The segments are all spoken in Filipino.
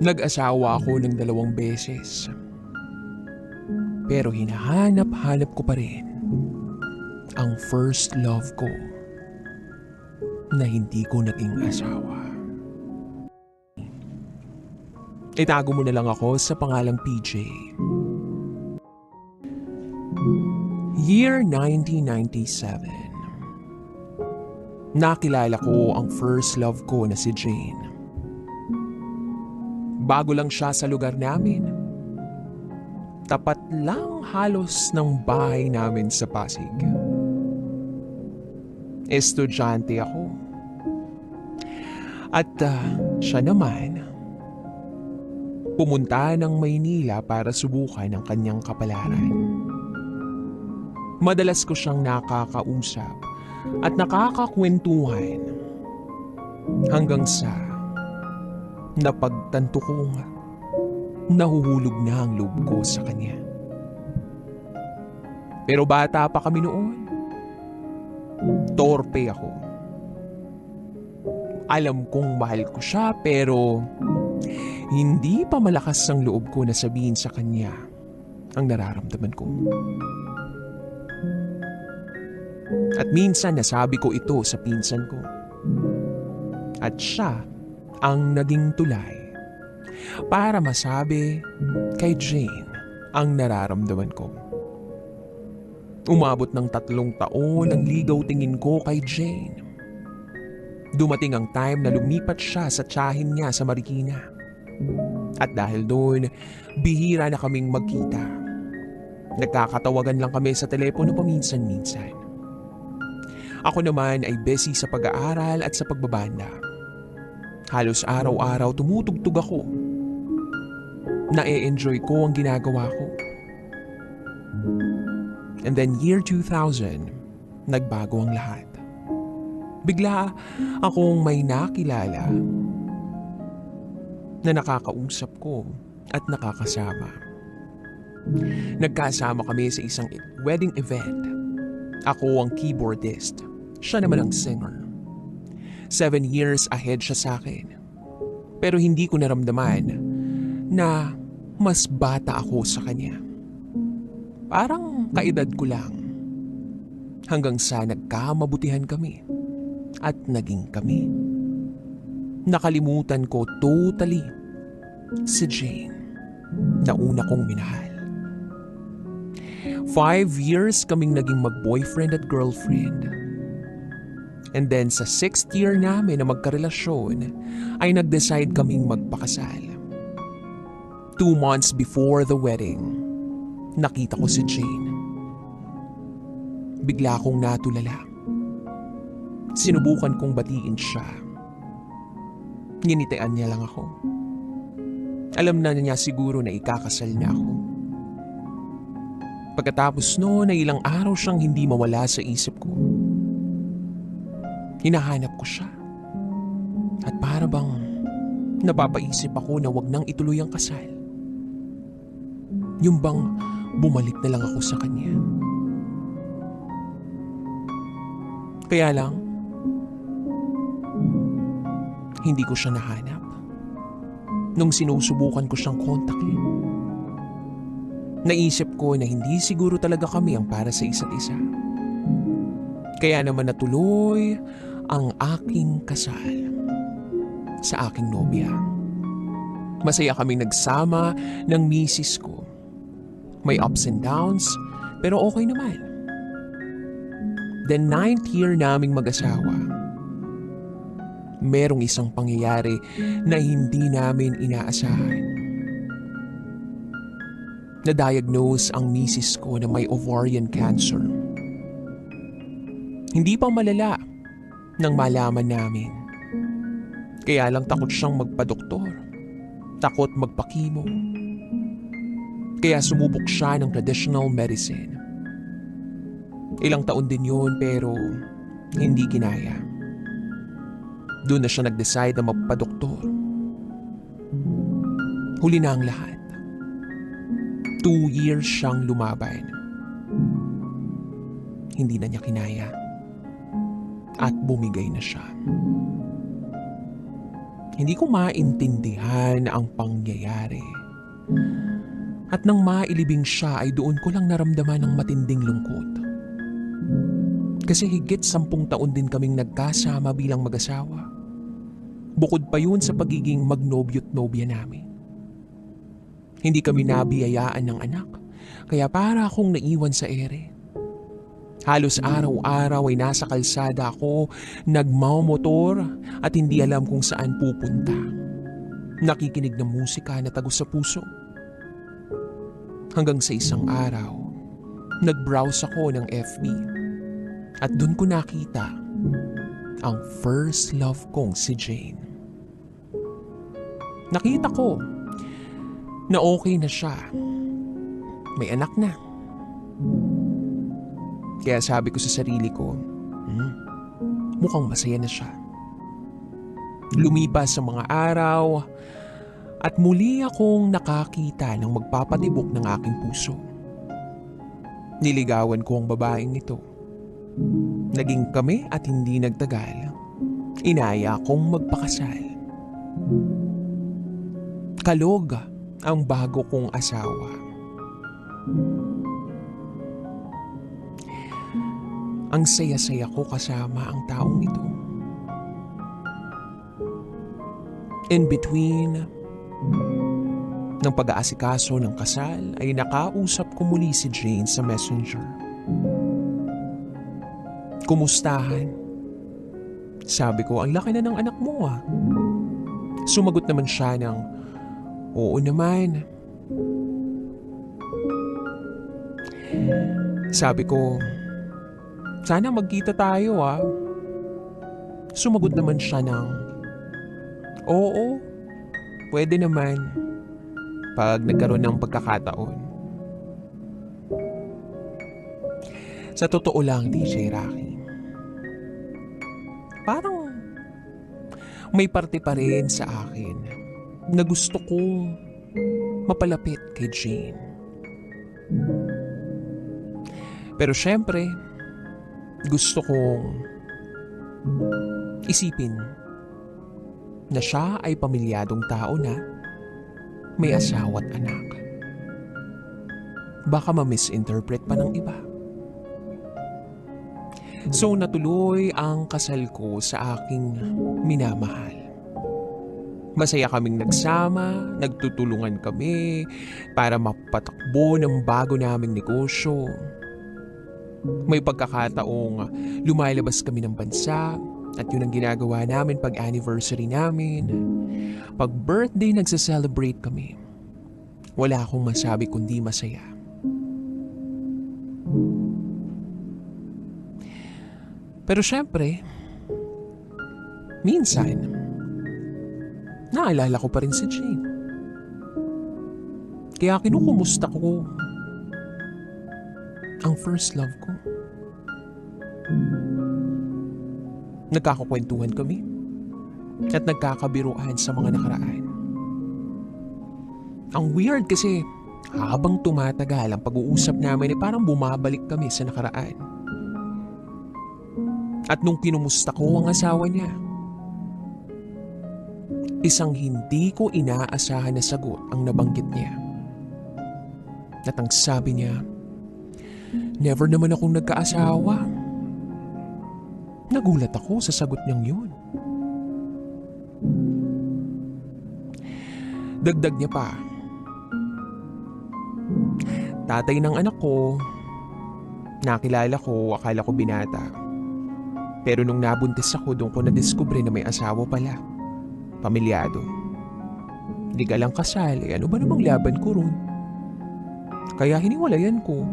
Nag-asawa ako ng dalawang beses. Pero hinahanap-hanap ko pa rin ang first love ko na hindi ko naging asawa. Itago mo na lang ako sa pangalang PJ. Year 1997. Nakilala ko ang first love ko na si Jane. Bago lang siya sa lugar namin. Tapat lang halos ng bahay namin sa Pasig. Estudyante ako. At ah, siya naman, pumunta ng Maynila para subukan ang kanyang kapalaran. Madalas ko siyang nakakausap at nakakakwentuhan hanggang sa napagtanto kong nahuhulog na ang loob ko sa kanya. Pero bata pa kami noon. Torpe ako. Alam kong mahal ko siya pero hindi pa malakas ang loob ko na sabihin sa kanya ang nararamdaman ko. At minsan nasabi ko ito sa pinsan ko. At siya ang naging tulay para masabi kay Jane ang nararamdaman ko. Umabot ng tatlong taon ang ligaw tingin ko kay Jane. Dumating ang time na lumipat siya sa tiyahin niya sa Marikina. At dahil doon, bihira na kaming magkita. Nagkakatawagan lang kami sa telepono paminsan-minsan. Ako naman ay busy sa pag-aaral at sa pagbabanda. Halos araw-araw tumutugtog ako. Na-enjoy ko ang ginagawa ko. And then year 2000, nagbago ang lahat. Bigla akong may nakilala na nakakausap ko at nakakasama. Nagkasama kami sa isang wedding event. Ako ang keyboardist. Siya naman ang singer. Seven years ahead siya sa akin. Pero hindi ko naramdaman na mas bata ako sa kanya. Parang kaedad ko lang. Hanggang sa nagkamabutihan kami at naging kami. Nakalimutan ko totally si Jane na una kong minahal. Five years kaming naging mag-boyfriend at girlfriend. And then sa sixth year namin na magkarelasyon, ay nag-decide kaming magpakasal. Two months before the wedding, nakita ko si Jane. Bigla akong natulala. Sinubukan kong batiin siya. Nginitian niya lang ako. Alam na niya siguro na ikakasal na ako. Pagkatapos noon ay ilang araw siyang hindi mawala sa isip ko. Hinahanap ko siya. At para bang napapaisip ako na wag nang ituloy ang kasal. Yung bang bumalik na lang ako sa kanya. Kaya lang, hindi ko siya nahanap. Nung sinusubukan ko siyang kontakin, naisip ko na hindi siguro talaga kami ang para sa isa't isa. Kaya naman natuloy ang aking kasal sa aking nobya. Masaya kaming nagsama ng misis ko. May ups and downs, pero okay naman. The ninth year naming mag-asawa, merong isang pangyayari na hindi namin inaasahan. Na-diagnose ang misis ko na may ovarian cancer. Hindi pa malala nang malaman namin. Kaya lang takot siyang magpadoktor. Takot magpakimo. Kaya sumubok siya ng traditional medicine. Ilang taon din yun pero hindi kinaya. Doon na siya nag-decide na magpadoktor. Huli na ang lahat. Two years siyang lumaban. Hindi na niya kinaya. At bumigay na siya. Hindi ko maintindihan ang pangyayari. At nang mailibing siya ay doon ko lang naramdaman ng matinding lungkot. Kasi higit sampung taon din kaming nagkasama bilang mag-asawa. Bukod pa yun sa pagiging magnobyo't nobya namin. Hindi kami nabiyayaan ng anak, kaya para akong naiwan sa ere. Halos araw-araw ay nasa kalsada ako, nagmamotor at hindi alam kung saan pupunta. Nakikinig ng musika na tagos sa puso. Hanggang sa isang araw, nag-browse ako ng FB at doon ko nakita ang first love kong si Jane. Nakita ko na okay na siya. May anak na. Kaya sabi ko sa sarili ko, hmm, mukhang masaya na siya. Lumipas sa mga araw at muli akong nakakita ng magpapatibok ng aking puso. Niligawan ko ang babaeng ito. Naging kami at hindi nagtagal. Inaya akong magpakasal. Kalog ang bago kong asawa. Ang saya-saya ko kasama ang taong ito. In between ng pag-aasikaso ng kasal ay nakausap ko muli si Jane sa messenger. Kumustahan? Sabi ko, ang laki na ng anak mo ah. Sumagot naman siya ng, oo naman. Sabi ko, sana magkita tayo ah. Sumagot naman siya ng, oo, pwede naman pag nagkaroon ng pagkakataon. Sa totoo lang, DJ Rocky, parang may parte pa rin sa akin na gusto kong mapalapit kay Jane. Pero syempre, gusto kong isipin na siya ay pamilyadong tao na may asawa at anak. Baka ma-misinterpret pa ng iba. So natuloy ang kasal ko sa aking minamahal. Masaya kaming nagsama, nagtutulungan kami para mapatakbo ng bago naming negosyo. May pagkakataong lumalabas kami ng bansa at yun ang ginagawa namin pag anniversary namin. Pag birthday nagsa-celebrate kami. Wala akong masabi kundi masaya. Pero syempre, minsan, naalala ko pa rin si Jane. Kaya kinukumusta ko ang first love ko. Nagkakakwentuhan kami at nagkakabiruan sa mga nakaraan. Ang weird kasi habang tumatagal ang pag-uusap namin ay parang bumabalik kami sa nakaraan. At nung kinumusta ko ang asawa niya, isang hindi ko inaasahan na sagot ang nabanggit niya. At ang sabi niya, never naman akong nagkaasawa. Nagulat ako sa sagot niyang yun. Dagdag niya pa, tatay ng anak ko, nakilala ko, akala ko binata. Pero nung nabuntis ako, doon ko na-discover na may asawa pala. Pamilyado. Legal ang kasal, eh ano ba namang laban ko ron? Kaya hiniwalayan ko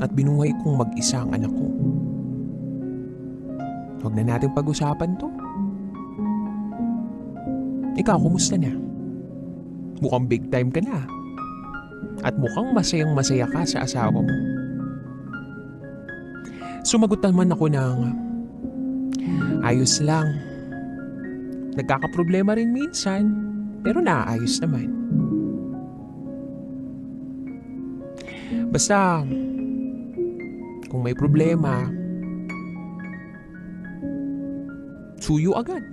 at binuhay kong mag-isa ang anak ko. Huwag na natin pag-usapan to. Ikaw, kumusta na? Mukhang big time ka na. At mukhang masayang masaya ka sa asawa mo. Sumagot naman ako ng ayos lang. Nagkakaproblema rin minsan, pero naayos naman. Basta, kung may problema, suyo agad.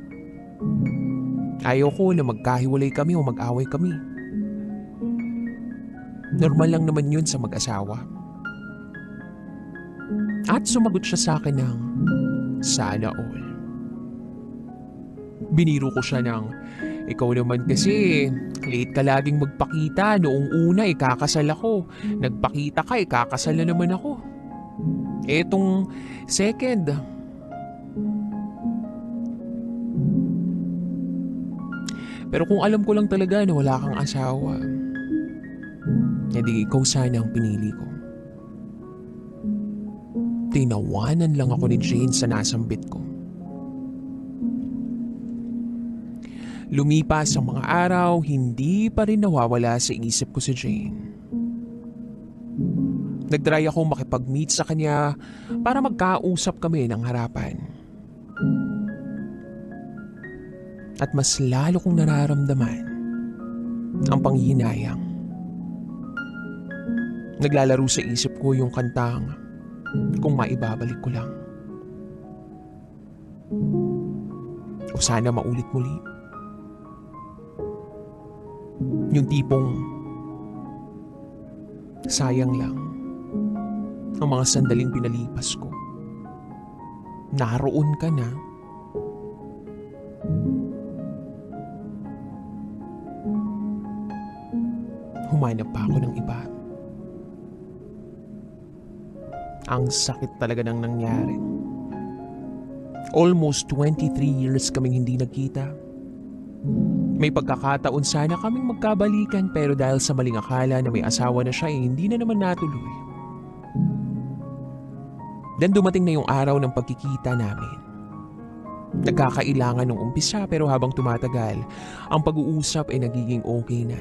Ayaw ko na magkahiwalay kami o mag-away kami. Normal lang naman yun sa mag-asawa. At sumagot siya sa akin ng sana all. Biniro ko siya ng ikaw naman kasi late ka laging magpakita noong una ikakasal ako. Nagpakita ka ikakasal na naman ako. Etong second, Pero kung alam ko lang talaga na wala kang asawa, edi ikaw sana ang pinili ko. Tinawanan lang ako ni Jane sa nasambit ko. Lumipas ang mga araw, hindi pa rin nawawala sa isip ko si Jane. Nagtry ako makipag-meet sa kanya para magkausap kami ng harapan. At mas lalo kong nararamdaman ang panghihinayang. Naglalaro sa isip ko yung kantang kung maibabalik ko lang. O sana maulit muli. Yung tipong sayang lang ang mga sandaling pinalipas ko. Naroon ka na. Humanap pa ako ng iba. Ang sakit talaga nang nangyari. Almost 23 years kaming hindi nagkita. May pagkakataon sana kaming magkabalikan pero dahil sa maling akala na may asawa na siya eh, hindi na naman natuloy. Then dumating na yung araw ng pagkikita namin. Nagkakailangan nung umpisa pero habang tumatagal, ang pag-uusap ay nagiging okay na.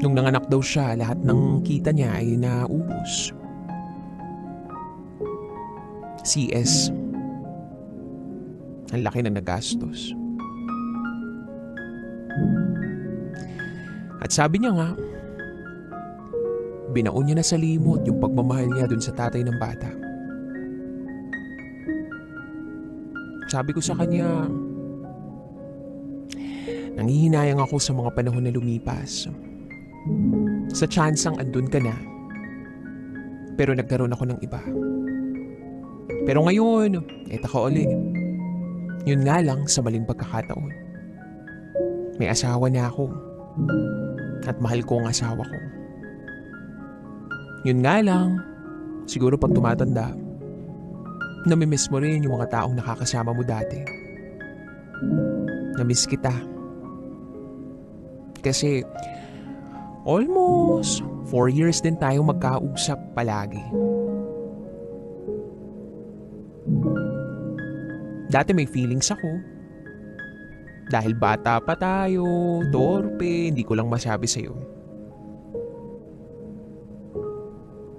Nung nanganak daw siya, lahat ng kita niya ay naubos. CS. Ang laki na nagastos. At sabi niya nga, binaon niya na sa limot yung pagmamahal niya dun sa tatay ng bata. Sabi ko sa kanya, nangihinayang ako sa mga panahon na lumipas. Sa tsansang andun ka na, pero nagkaroon ako ng iba. Pero ngayon, eto ka uli. Yun nga lang sa maling pagkakataon. May asawa na ako. At mahal ko ang asawa ko. Yun nga lang, siguro pag tumatanda, namimiss mo rin yung mga taong nakakasama mo dati. Namiss kita. Kasi almost four years din tayo magkausap palagi. Dati may feelings ako. Dahil bata pa tayo, torpe, hindi ko lang masabi sa'yo.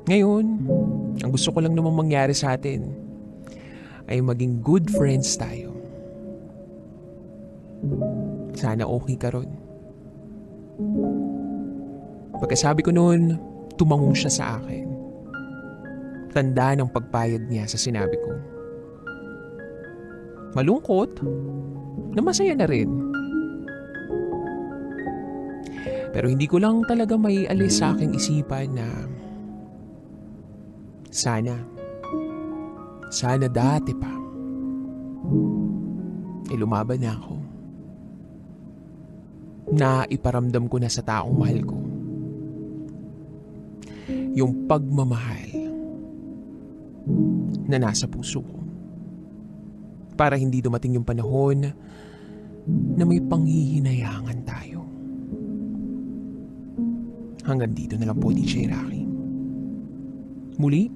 Ngayon, ang gusto ko lang naman mangyari sa atin ay maging good friends tayo. Sana okay ka ron. Pagkasabi ko noon, tumango siya sa akin. Tanda ng pagpayag niya sa sinabi ko. Malungkot, na masaya na rin. Pero hindi ko lang talaga may alis sa aking isipan na sana, sana dati pa, eh lumaban na ako. Na iparamdam ko na sa taong mahal ko. Yung pagmamahal na nasa puso ko para hindi dumating yung panahon na may panghihinayangan tayo. Hanggang dito na lang po, DJ Rocky. Muli,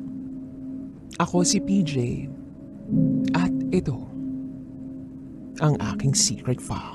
ako si PJ at ito ang aking secret file.